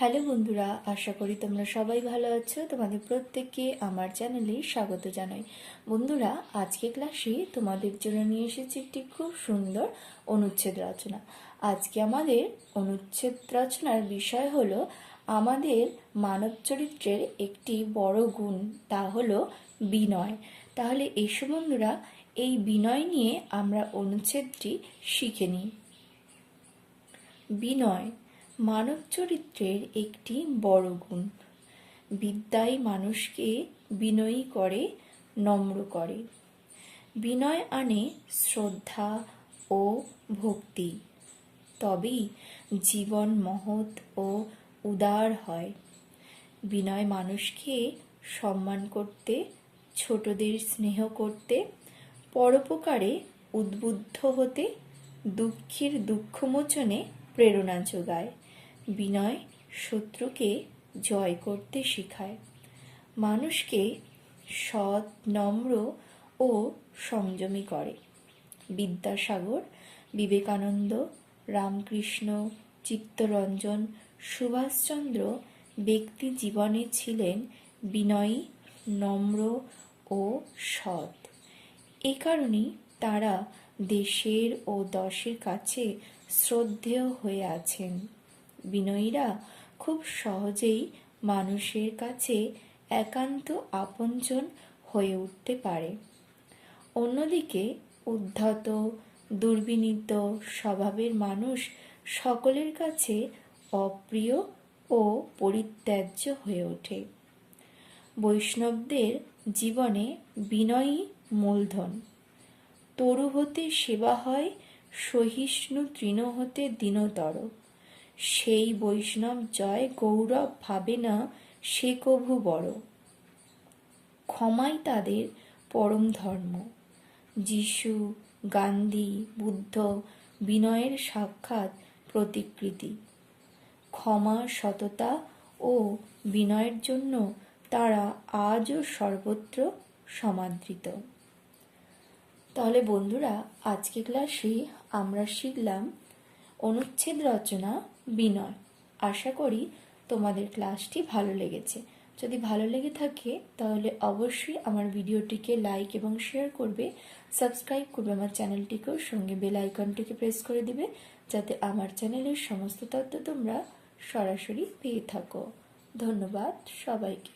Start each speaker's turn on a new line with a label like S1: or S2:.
S1: Hello বন্ধুরা, আশা করি তোমরা সবাই ভালো আছো। তোমাদের প্রত্যেককে আমার চ্যানেলে স্বাগত জানাই। বন্ধুরা, আজকে ক্লাসে তোমাদের জন্য নিয়ে এসেছি একটি খুব সুন্দর অনুচ্ছেদ রচনা। আজকে আমাদের অনুচ্ছেদ রচনার বিষয় হলো আমাদের মানব চরিত্রের একটি বড় গুণ, তা হলো বিনয়। তাহলে এসো বন্ধুরা, এই বিনয় নিয়ে আমরা অনুচ্ছেদটি শিখে নিই। বিনয় মানব চরিত্রের একটি বড় গুণ। বিদ্যাই মানুষকে বিনয়ী করে, নম্র করে। বিনয় আনে শ্রদ্ধা ও ভক্তি। তবেই জীবন মহৎ ও উদার হয়। বিনয় মানুষকে সম্মান করতে, ছোটদের স্নেহ করতে, পরোপকারে উদ্বুদ্ধ হতে, দুঃখীর দুঃখমোচনে প্রেরণা যোগায়। বিনয় শত্রুকে জয় করতে শেখায়। মানুষকে সৎ, নম্র ও সংযমী করে। বিদ্যাসাগর, বিবেকানন্দ, রামকৃষ্ণ, চিত্তরঞ্জন, সুভাষচন্দ্র ব্যক্তি জীবনে ছিলেন বিনয়ী, নম্র ও সৎ। এ কারণেই তারা দেশের ও দশের কাছে শ্রদ্ধেয় হয়ে আছেন। বিনয়ীরা খুব সহজেই মানুষের কাছে একান্ত আপনজন হয়ে উঠতে পারে। অন্যদিকে উদ্ধত, দুর্বিনীত স্বভাবের মানুষ সকলের কাছে অপ্রিয় ও পরিত্যাজ্য হয়ে ওঠে। বৈষ্ণবদের জীবনে বিনয়ী মূলধন। তরু হতে সেবা হয়, সহিষ্ণু তৃণ হতে দীনতর। সেই বৈষ্ণব জয় গৌরব ভাবে না, সে কভু বড়। ক্ষমাই তাদের পরম ধর্ম। যিশু, গান্ধী, বুদ্ধ বিনয়ের সাক্ষাৎ প্রতিকৃতি। ক্ষমা, সততা ও বিনয়ের জন্য তারা আজও সর্বত্র সমাদৃত। তাহলে বন্ধুরা আজকে ক্লাসে আমরা শিখলাম অনুচ্ছেদ রচনা বিনয়। আশা করি তোমাদের ক্লাসটি ভালো লেগেছে। যদি ভালো লেগে থাকে, তাহলে অবশ্যই আমার ভিডিওটিকে লাইক এবং শেয়ার করবে। সাবস্ক্রাইব করবে আমার চ্যানেলটিকেও। সঙ্গে বেল আইকনটিকে প্রেস করে দিবে, যাতে আমার চ্যানেলের সমস্ত তথ্য তোমরা সরাসরি পেয়ে থাকো। ধন্যবাদ সবাইকে।